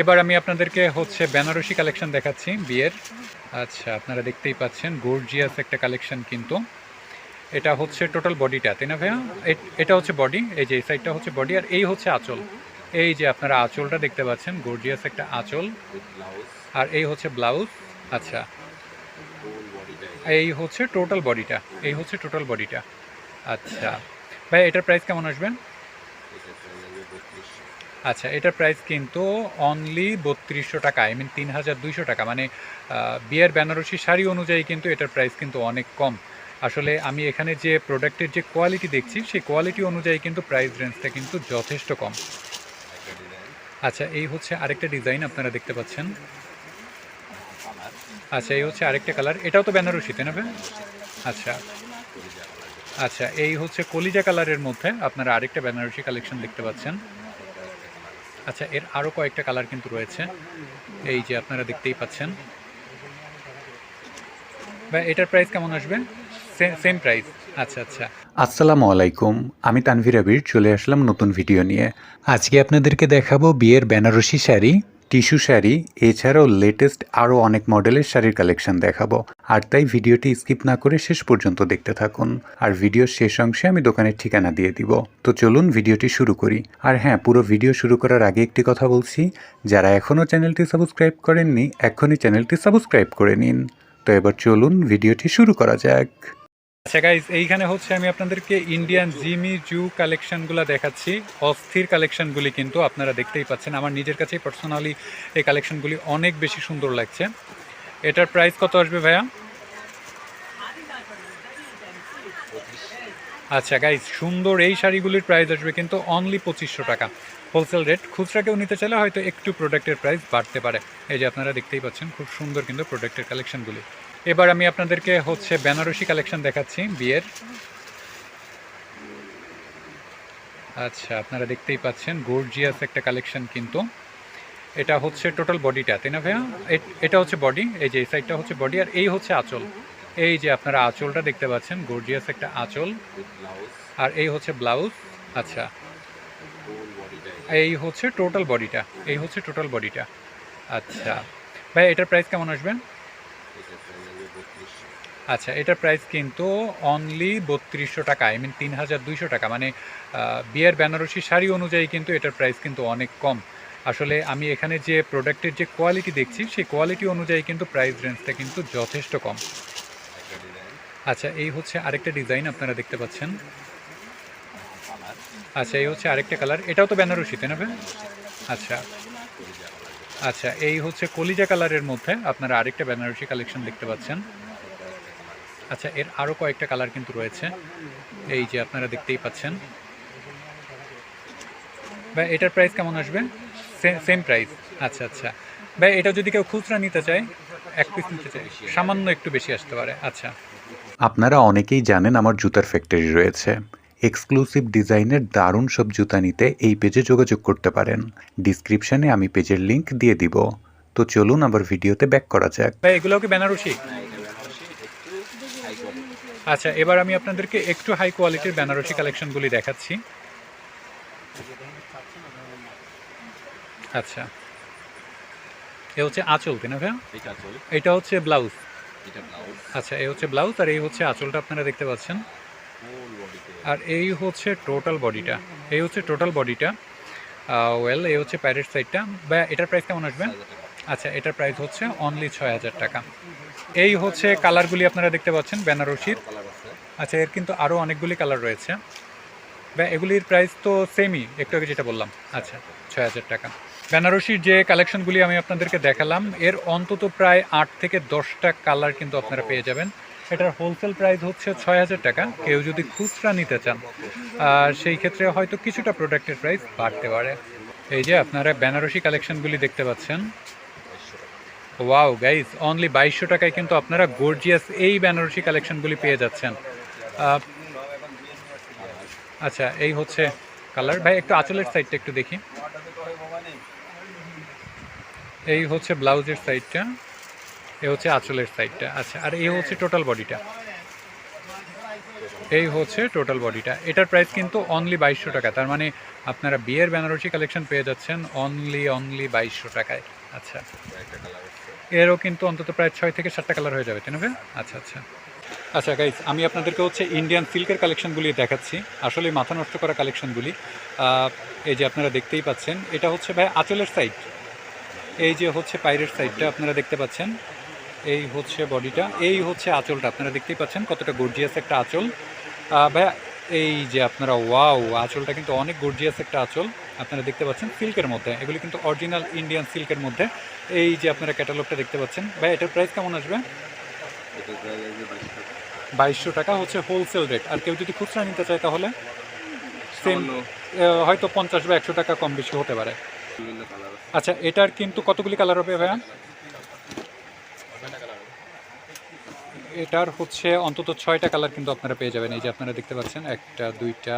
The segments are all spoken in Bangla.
এবার আমি আপনাদেরকে হচ্ছে বেনারসি কালেকশন দেখাচ্ছি বিয়ের। আচ্ছা আপনারা দেখতেই পাচ্ছেন গর্জিয়াস একটা কালেকশন কিন্তু। এটা হচ্ছে টোটাল বডিটা তাই না ভাইয়া? এটা হচ্ছে বডি এই যে এই সাইডটা হচ্ছে বডি আর এই হচ্ছে আঁচল। এই যে আপনারা আঁচলটা দেখতে পাচ্ছেন গর্জিয়াস একটা আঁচল। আর এই হচ্ছে ব্লাউজ আচ্ছা। এই হচ্ছে টোটাল বডিটা এই হচ্ছে টোটাল বডিটা আচ্ছা। ভাই এটার প্রাইস কেমন আসবে? আচ্ছা এটার প্রাইস কিন্তু অনলি বত্রিশশো টাকা আই মিন তিন হাজার দুইশো টাকা। মানে বিয়ের বেনারসি শাড়ি অনুযায়ী কিন্তু এটার প্রাইস কিন্তু অনেক কম। আসলে আমি এখানে যে প্রোডাক্টের যে কোয়ালিটি দেখছি, সেই কোয়ালিটি অনুযায়ী কিন্তু প্রাইস রেঞ্জটা কিন্তু যথেষ্ট কম। আচ্ছা এই হচ্ছে আরেকটা ডিজাইন আপনারা দেখতে পাচ্ছেন। আচ্ছা এই হচ্ছে আরেকটা কালার এটাও তো বেনারসি, তাই না আচ্ছা। আচ্ছা এই হচ্ছে কলিজা কালারের মধ্যে আপনারা আরেকটা বেনারসি কালেকশন দেখতে পাচ্ছেন। আচ্ছা এর আরও কয়েকটা কালার কিন্তু রয়েছে। এই যে আপনারা দেখতেই পাচ্ছেন। এটার প্রাইস কেমন আসবে? সেম প্রাইস আচ্ছা আচ্ছা। আসসালামু আলাইকুম। আমি তানভীর আবির, চলে আসলাম নতুন ভিডিও নিয়ে। আজকে আপনাদেরকে দেখাবো বিয়ের বেনারসি শাড়ি। টিস্যু শাড়ি, এছাড়াও লেটেস্ট আরও অনেক মডেলের শাড়ির কালেকশন দেখাবো। আর তাই ভিডিওটি স্কিপ না করে শেষ পর্যন্ত দেখতে থাকুন। আর ভিডিওর শেষ অংশে আমি দোকানের ঠিকানা দিয়ে দিব। তো চলুন ভিডিওটি শুরু করি। আর হ্যাঁ পুরো ভিডিও শুরু করার আগে একটি কথা বলছি। যারা এখনও চ্যানেলটি সাবস্ক্রাইব করেননি এখনই চ্যানেলটি সাবস্ক্রাইব করে নিন। তো এবার চলুন ভিডিওটি শুরু করা যাক। আচ্ছা গাইজ এইখানে হচ্ছে আমি আপনাদেরকে ইন্ডিয়ান জিমি জু কালেকশনগুলো দেখাচ্ছি। অস্থির কালেকশনগুলি কিন্তু আপনারা দেখতেই পাচ্ছেন। আমার নিজের কাছেই পার্সোনালি এই কালেকশনগুলি অনেক বেশি সুন্দর লাগছে। এটার প্রাইস কত আসবে ভাইয়া? আচ্ছা গাইজ সুন্দর এই শাড়িগুলির প্রাইস আসবে কিন্তু অনলি পঁচিশশো টাকা। হোলসেল রেট খুচরা কেউ নিতে চাইলে হয়তো একটু প্রোডাক্টের প্রাইস বাড়তে পারে। এই যে আপনারা দেখতেই পাচ্ছেন, খুব সুন্দর কিন্তু প্রোডাক্টের কালেকশনগুলি এবার আমি আপনাদেরকে হচ্ছে বেনারসি কালেকশন দেখাচ্ছি বিয়ের। আচ্ছা আপনারা দেখতেই পাচ্ছেন গর্জিয়াস একটা কালেকশন কিন্তু। এটা হচ্ছে টোটাল বডিটা তাই না ভাইয়া? এটা হচ্ছে বডি এই যে এই সাইডটা হচ্ছে বডি আর এই হচ্ছে আঁচল। এই যে আপনারা আঁচলটা দেখতে পাচ্ছেন গর্জিয়াস একটা আঁচল। আর এই হচ্ছে ব্লাউজ আচ্ছা। এই হচ্ছে টোটাল বডিটা এই হচ্ছে টোটাল বডিটা আচ্ছা ভাই, এটার প্রাইস কেমন আসবেন আচ্ছা এটার প্রাইস কিন্তু অনলি বত্রিশশো টাকা আই মিন তিন হাজার দুইশো টাকা। মানে বিয়ের বেনারসি শাড়ি অনুযায়ী কিন্তু এটার প্রাইস কিন্তু অনেক কম। আসলে আমি এখানে যে প্রোডাক্টের যে কোয়ালিটি দেখছি, সেই কোয়ালিটি অনুযায়ী কিন্তু প্রাইস রেঞ্জটা কিন্তু যথেষ্ট কম। আচ্ছা এই হচ্ছে আরেকটা ডিজাইন আপনারা দেখতে পাচ্ছেন। আচ্ছা এই হচ্ছে আরেকটা কালার। এটাও তো বেনারসি, তাই না ভাই? আচ্ছা। আচ্ছা এই হচ্ছে কলিজা কালারের মধ্যে আপনারা আরেকটা বেনারসি কালেকশন দেখতে পাচ্ছেন। আচ্ছা এর আরও কয়েকটা কালার কিন্তু রয়েছে। এই যে আপনারা দেখতেই পাচ্ছেন। ভাই, এটার প্রাইস কেমন আসবে? সেম প্রাইস আচ্ছা আচ্ছা। ভাই, এটা যদি কেউ খুচরা নিতে চায়, এক পিস নিতে চায়, সামান্য একটু বেশি আসতে পারে। আচ্ছা। আপনারা অনেকেই জানেন আমার জুতার ফ্যাক্টরি রয়েছে। এক্সক্লুসিভ ডিজাইনের দারুণ সব জুতা নিতে এই পেজে যোগাযোগ করতে পারেন। ডিসক্রিপশনে আমি পেজের লিংক দিয়ে দিব। তো চলুন আবার ভিডিওতে ব্যাক করা যাক। ভাই এগুলো কি বেনারসি? আচ্ছা এবার আমি আপনাদেরকে একটু হাই কোয়ালিটির বেনারসি কালেকশনগুলি দেখাচ্ছি। আচ্ছা। এ হচ্ছে আঁচল তাই না ভাইয়া? এটা হচ্ছে ব্লাউজ। আচ্ছা এ হচ্ছে ব্লাউজ আর এই হচ্ছে আঁচলটা আপনারা দেখতে পাচ্ছেন। আর এই হচ্ছে টোটাল বডিটা এই হচ্ছে টোটাল বডিটা ওয়েল এই হচ্ছে প্যারেট সাইডটা বা এটার প্রাইস কেমন আসবে? আচ্ছা এটার প্রাইস হচ্ছে অনলি ছয় হাজার টাকা। এই হচ্ছে কালারগুলি আপনারা দেখতে পাচ্ছেন, বেনারসির। আচ্ছা এর কিন্তু আরও অনেকগুলি কালার রয়েছে। বা এগুলির প্রাইস তো সেমই একটু আগে যেটা বললাম। আচ্ছা ছয় হাজার টাকা। বেনারসির যে কালেকশনগুলি আমি আপনাদেরকে দেখালাম, এর অন্তত প্রায় আট থেকে দশটা কালার কিন্তু আপনারা পেয়ে যাবেন। এটার হোলসেল প্রাইস হচ্ছে ছয় হাজার টাকা। কেউ যদি খুচরা নিতে চান, আর সেই ক্ষেত্রে হয়তো কিছুটা প্রোডাক্টের প্রাইস বাড়তে পারে। এই যে আপনারা বেনারসি কালেকশনগুলি দেখতে পাচ্ছেন। ওয়াও গাইজ অনলি বাইশশো টাকায় কিন্তু আপনারা গর্জিয়াস এই বেনারসি কালেকশনগুলি পেয়ে যাচ্ছেন। আচ্ছা এই হচ্ছে কালার ভাই, একটু আঁচলের সাইডটা একটু দেখি। এই হচ্ছে ব্লাউজের সাইডটা এই হচ্ছে আঁচলের সাইডটা আচ্ছা আর এই হচ্ছে টোটাল বডিটা এই হচ্ছে টোটাল বডিটা এটার প্রাইস কিন্তু অনলি বাইশশো টাকা। তার মানে আপনারা বিয়ের বেনারসি কালেকশন পেয়ে যাচ্ছেন অনলি অনলি বাইশশো টাকায়। আচ্ছা। এরও কিন্তু অন্তত প্রায় ছয় থেকে সাতটা কালার হয়ে যাবে, তাই? আচ্ছা আচ্ছা। আচ্ছা গাইজ আমি আপনাদেরকে হচ্ছে ইন্ডিয়ান সিল্কের কালেকশনগুলি দেখাচ্ছি। আসলে মাথা নষ্ট করা কালেকশনগুলি এই যে আপনারা দেখতেই পাচ্ছেন, এটা হচ্ছে ভাই আঁচলের সাইড এই যে হচ্ছে পাইরের সাইডটা আপনারা দেখতে পাচ্ছেন। এই হচ্ছে বডিটা এই হচ্ছে আঁচলটা আপনারা দেখতেই পাচ্ছেন কতটা গর্জিয়াস একটা আঁচল। ভাইয়া এই যে আপনারা ওয়াও আঁচলটা কিন্তু অনেক গর্জিয়াস একটা আঁচল আপনারা দেখতে পাচ্ছেন সিল্কের মধ্যে এগুলি কিন্তু অরিজিনাল ইন্ডিয়ান সিল্কের মধ্যে। এই যে আপনারা ক্যাটালগটা দেখতে পাচ্ছেন ভাই এটার প্রাইস কেমন আসবে? বাইশশো টাকা হচ্ছে হোলসেল রেট আর কেউ যদি খুচরা নিতে চায় তাহলে সেম হয়তো পঞ্চাশ বা একশো টাকা কম বেশি হতে পারে। আচ্ছা এটার কিন্তু কতগুলি কালার হবে ভাইয়া? এটার হচ্ছে অন্তত ছয়টা কালার কিন্তু আপনারা পেয়ে যাবেন। এই যে আপনারা দেখতে পাচ্ছেন, একটা, দুইটা,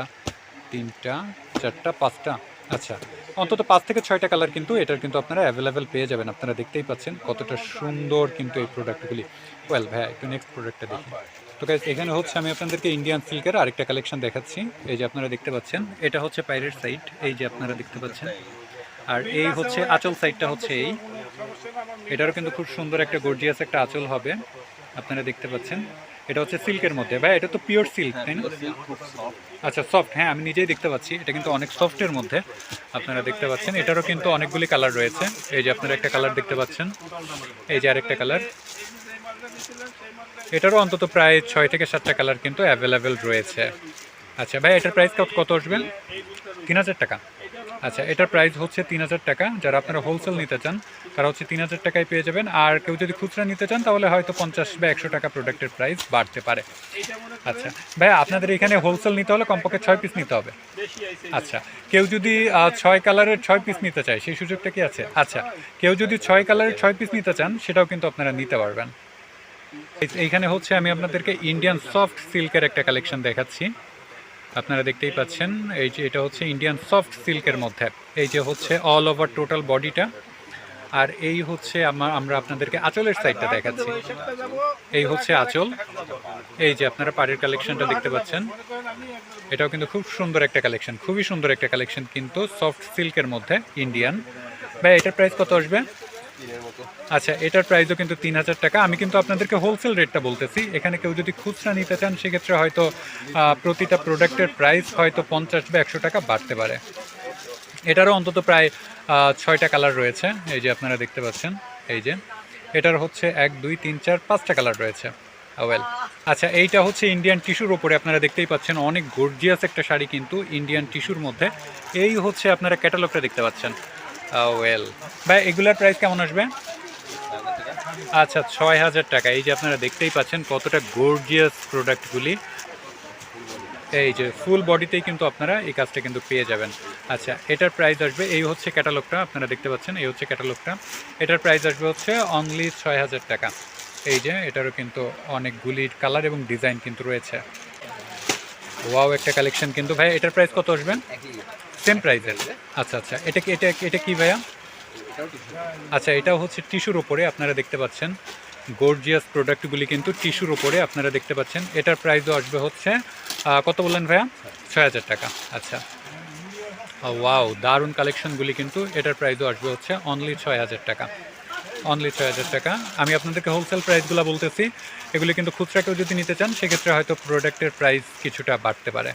তিনটা, চারটা, পাঁচটা। আচ্ছা অন্তত পাঁচ থেকে ছয়টা কালার কিন্তু এটার কিন্তু আপনারা অ্যাভেলেবেল পেয়ে যাবেন। আপনারা দেখতেই পাচ্ছেন কতটা সুন্দর কিন্তু এই প্রোডাক্টগুলি ওয়েল ভাইয়া একটু নেক্সট প্রোডাক্টটা দেখি। তো গাইজ এখানে হচ্ছে আমি আপনাদেরকে ইন্ডিয়ান সিল্কের আরেকটা কালেকশন দেখাচ্ছি। এই যে আপনারা দেখতে পাচ্ছেন, এটা হচ্ছে পাইরের সাইড এই যে আপনারা দেখতে পাচ্ছেন। আর এই হচ্ছে আঁচল সাইডটা হচ্ছে এই। এটারও কিন্তু খুব সুন্দর একটা গর্জিয়াস একটা আঁচল হবে। আপনারা দেখতে পাচ্ছেন। এটা হচ্ছে সিল্কের মধ্যে। ভাই, এটা তো পিওর সিল্ক তাই না? আচ্ছা সফট হ্যাঁ আমি নিজেই দেখতে পাচ্ছি। এটা কিন্তু অনেক সফটের মধ্যে। আপনারা দেখতে পাচ্ছেন। এটারও কিন্তু অনেকগুলি কালার রয়েছে। এই যে আপনারা একটা কালার দেখতে পাচ্ছেন। এই যে আরেকটা কালার এটারও অন্তত প্রায় ছয় থেকে সাতটা কালার কিন্তু অ্যাভেলেবেল রয়েছে। আচ্ছা ভাই, এটার প্রাইস কত আসবেন তিন হাজার টাকা। আচ্ছা এটার প্রাইস হচ্ছে তিন হাজার টাকা। যারা আপনারা হোলসেল নিতে চান, তারা হচ্ছে তিন হাজার টাকায় পেয়ে যাবেন। আর কেউ যদি খুচরা নিতে চান, তাহলে হয়তো পঞ্চাশ বা একশো টাকা প্রোডাক্টের প্রাইস বাড়তে পারে। আচ্ছা ভাই আপনাদের এখানে হোলসেল নিতে হলে কমপক্ষে ছয় পিস নিতে হবে। আচ্ছা কেউ যদি ছয় কালারের ছয় পিস নিতে চায়, সেই সুযোগটা কি আছে? আচ্ছা কেউ যদি ছয় কালারের ছয় পিস নিতে চান, সেটাও কিন্তু আপনারা নিতে পারবেন। এই- এইখানে হচ্ছে আমি আপনাদেরকে ইন্ডিয়ান সফট সিল্কের একটা কালেকশন দেখাচ্ছি। আপনারা দেখতেই পাচ্ছেন, এই যে এটা হচ্ছে ইন্ডিয়ান সফট সিল্কের মধ্যে। এই যে হচ্ছে অল ওভার টোটাল বডিটা আর এই হচ্ছে আমার আমরা আপনাদেরকে আঁচলের সাইডটা দেখাচ্ছি। এই হচ্ছে আঁচল। এই যে আপনারা পাড়ের কালেকশনটা দেখতে পাচ্ছেন, এটাও কিন্তু খুব সুন্দর একটা কালেকশন খুবই সুন্দর একটা কালেকশন কিন্তু সফট সিল্কের মধ্যে ইন্ডিয়ান ভাই, এটার প্রাইস কত আসবে? আচ্ছা এটার প্রাইসও কিন্তু তিন হাজার টাকা। আমি কিন্তু আপনাদেরকে হোলসেল রেটটা বলতেছি। এখানে কেউ যদি খুচরা নিতে চান, সেক্ষেত্রে হয়তো প্রতিটা প্রোডাক্টের প্রাইস হয়তো পঞ্চাশ বা একশো টাকা বাড়তে পারে। এটারও অন্তত প্রায় ছয়টা কালার রয়েছে। এই যে আপনারা দেখতে পাচ্ছেন, এই যে। এটার হচ্ছে এক, দুই, তিন, চার, পাঁচটা কালার রয়েছে। ওয়েল আচ্ছা এইটা হচ্ছে ইন্ডিয়ান টিস্যুর ওপরে আপনারা দেখতেই পাচ্ছেন, অনেক গর্জিয়াস একটা শাড়ি কিন্তু ইন্ডিয়ান টিস্যুর মধ্যে। এই হচ্ছে আপনারা ক্যাটালগটা দেখতে পাচ্ছেন। ওয়েল ভাই এগুলার প্রাইস কেমন আসবে? আচ্ছা ছয় হাজার টাকা। এই যে আপনারা দেখতেই পাচ্ছেন কতটা গর্জিয়াস প্রোডাক্টগুলি এই যে ফুল বডিতেই কিন্তু আপনারা এই কাজটা কিন্তু পেয়ে যাবেন। আচ্ছা এটার প্রাইস আসবে এই হচ্ছে ক্যাটালগটা আপনারা দেখতে পাচ্ছেন এই হচ্ছে ক্যাটালগটা এটার প্রাইস আসবে হচ্ছে অনলি ছয় হাজার টাকা। এই যে এটারও কিন্তু অনেকগুলি কালার এবং ডিজাইন কিন্তু রয়েছে। ওয়াও একটা কালেকশন কিন্তু। ভাই এটার প্রাইস কত আসবে? সেম প্রাইসের আচ্ছা আচ্ছা এটা কি এটা এটা কি ভাইয়া? আচ্ছা এটাও হচ্ছে টিস্যুর ওপরে আপনারা দেখতে পাচ্ছেন। গর্জিয়াস প্রোডাক্টগুলি কিন্তু টিস্যুর ওপরে আপনারা দেখতে পাচ্ছেন। এটার প্রাইসও আসবে হচ্ছে কত বললেন ভাইয়া? ছয় হাজার টাকা। আচ্ছা। ওয়াও, দারুণ কালেকশনগুলি কিন্তু এটার প্রাইসও আসবে হচ্ছে অনলি ছয় হাজার টাকা। অনলি ছয় হাজার টাকা। আমি আপনাদেরকে হোলসেল প্রাইসগুলো বলতেছি, এগুলি কিন্তু খুচরা কেউ যদি নিতে চান, সেক্ষেত্রে হয়তো প্রোডাক্টের প্রাইস কিছুটা বাড়তে পারে।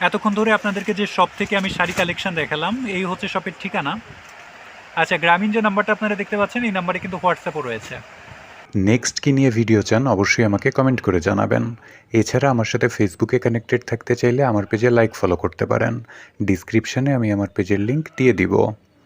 এতক্ষণ ধরে আপনাদেরকে যে শপ থেকে আমি শাড়ি কালেকশন দেখালাম, এই হচ্ছে শপের ঠিকানা। আচ্ছা গ্রামীণ যে নাম্বারটা আপনারা দেখতে পাচ্ছেন, এই নাম্বারে কিন্তু হোয়াটসঅ্যাপও রয়েছে। নেক্সট কি নিয়ে ভিডিও চান, অবশ্যই আমাকে কমেন্ট করে জানাবেন। এছাড়া আমার সাথে ফেসবুকে কানেক্টেড থাকতে চাইলে আমার পেজে লাইক ফলো করতে পারেন। ডিসক্রিপশানে আমি আমার পেজের লিঙ্ক দিয়ে দিব।